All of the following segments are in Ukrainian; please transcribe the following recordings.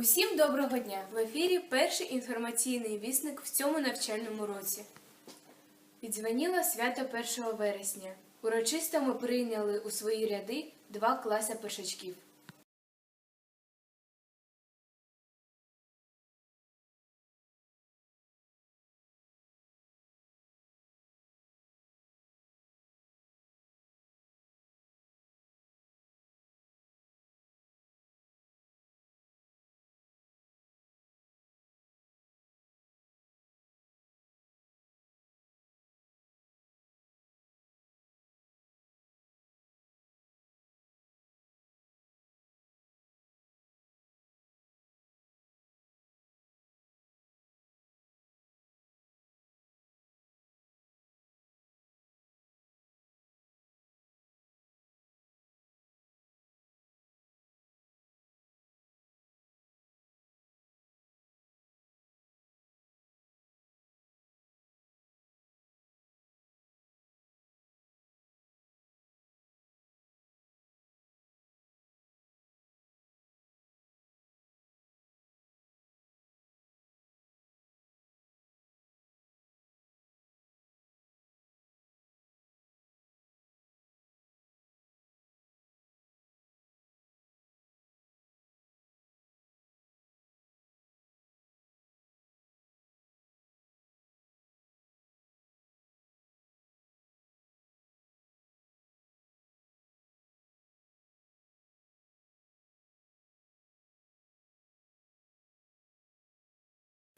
Усім доброго дня! В ефірі перший інформаційний вісник в цьому навчальному році. Відзвоніло свято 1 вересня. Урочисто ми прийняли у свої ряди два класи першачків. –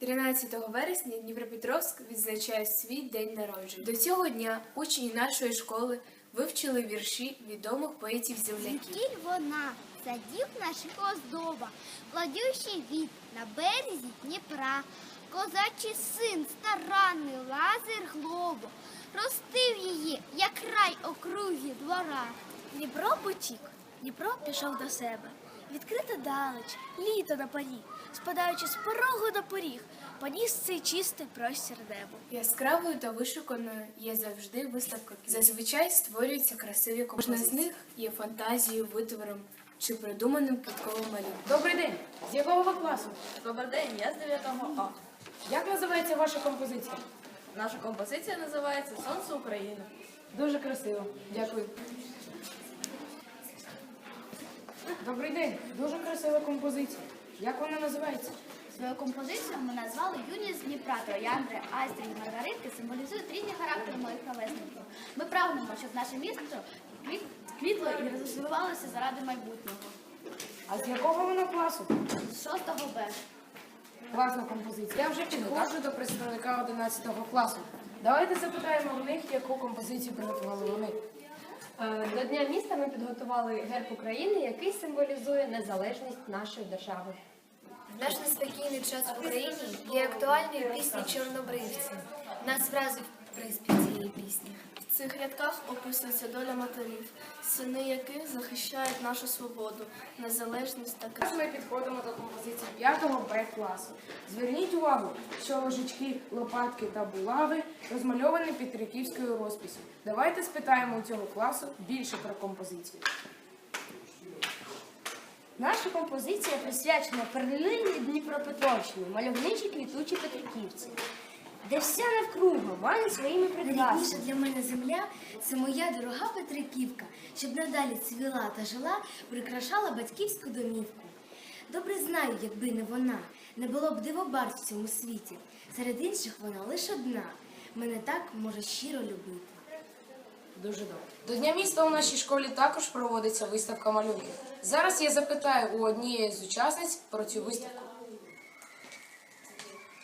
13 вересня Дніпропетровськ відзначає свій день народження. До цього дня учні нашої школи вивчили вірші відомих поетів-земляків. Звідкіль вона, садів наших оздоба, Ладющий від на березі Дніпра, козачий син, старанний лазер глобо, ростив її, як рай округи двора. Дніпро потік, Дніпро пішов до себе. Відкрита далеч, літо на парі, спадаючи з порогу на поріг, поніс цей чистий простір небо. Яскравою та вишуканою є завжди виставка. Зазвичай створюються красиві композиції. Кожна з них є фантазією, витвором чи придуманим квітковим малюнком. Добрий день. З якого ви класу? Добрий день, я з 9 А. Як називається ваша композиція? Наша композиція називається Сонце України. Дуже красиво. Дякую. Добрий день. Дуже красива композиція. Як вона називається? Свою композицію ми назвали Юні з Дніпра, Трояндри, Айстри і Маргаритки символізують різні характери моїх ровесників. Ми прагнемо, щоб наше місто квітло і розвивалося заради майбутнього. А з якого вона класу? З 6 Б. Класна композиція. Я вже підходжу до представника 11 класу. Давайте запитаємо у них, яку композицію приготували вони. Е, До Дня міста ми підготували герб України, який символізує незалежність нашої держави. В наш неспокійний час в Україні є актуальною пісні Чорнобривці. Нас вразив приспів цієї пісні. Цих рядках описується доля матерів, сини яких захищають нашу свободу, незалежність та Зараз ми підходимо до композиції 5 Б класу. Зверніть увагу, що ложечки, лопатки та булави розмальовані петриківською розписю. Давайте спитаємо у цього класу більше про композицію. Наша композиція присвячена перлині Дніпропетровщині, мальовничій квітучій Петриківці, де вся навкруга має своїми Найрідніша прекрасами. для мене земля це моя дорога Петриківка, щоб надалі цвіла та жила, прикрашала батьківську домівку. Добре знаю, якби не вона, не було б дивобар в цьому світі. Серед інших вона лише одна. Мене так може щиро любити. Дуже добре. До Дня міста у нашій школі також проводиться виставка малюнків. Зараз я запитаю у однієї з учасниць про цю виставку.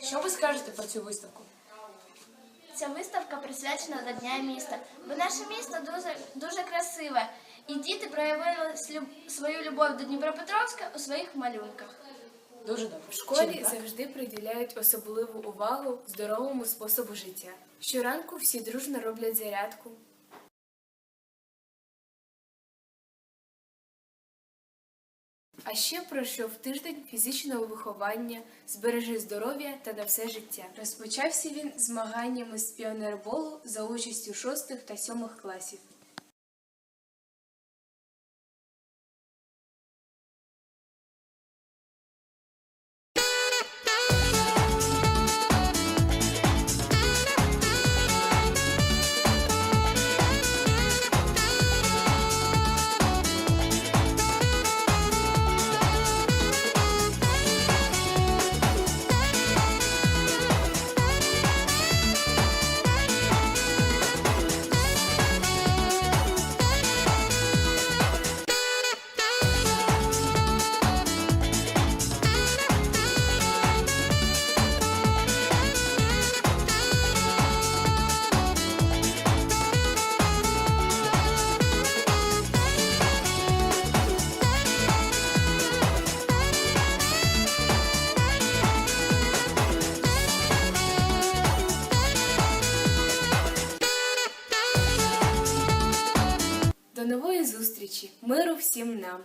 Що ви скажете про цю виставку? Ця виставка присвячена до Дня міста, бо наше місто дуже, дуже красиве, і діти проявили свою любов до Дніпропетровська у своїх малюнках. Дуже добре. В школі завжди приділяють особливу увагу здоровому способу життя. Щоранку всі дружно роблять зарядку. А ще пройшов тиждень фізичного виховання, збережи здоров'я та на все життя. Розпочався він змаганнями з піонерболу за участю шостих та сьомих класів. Нової зустрічі, миру всім нам!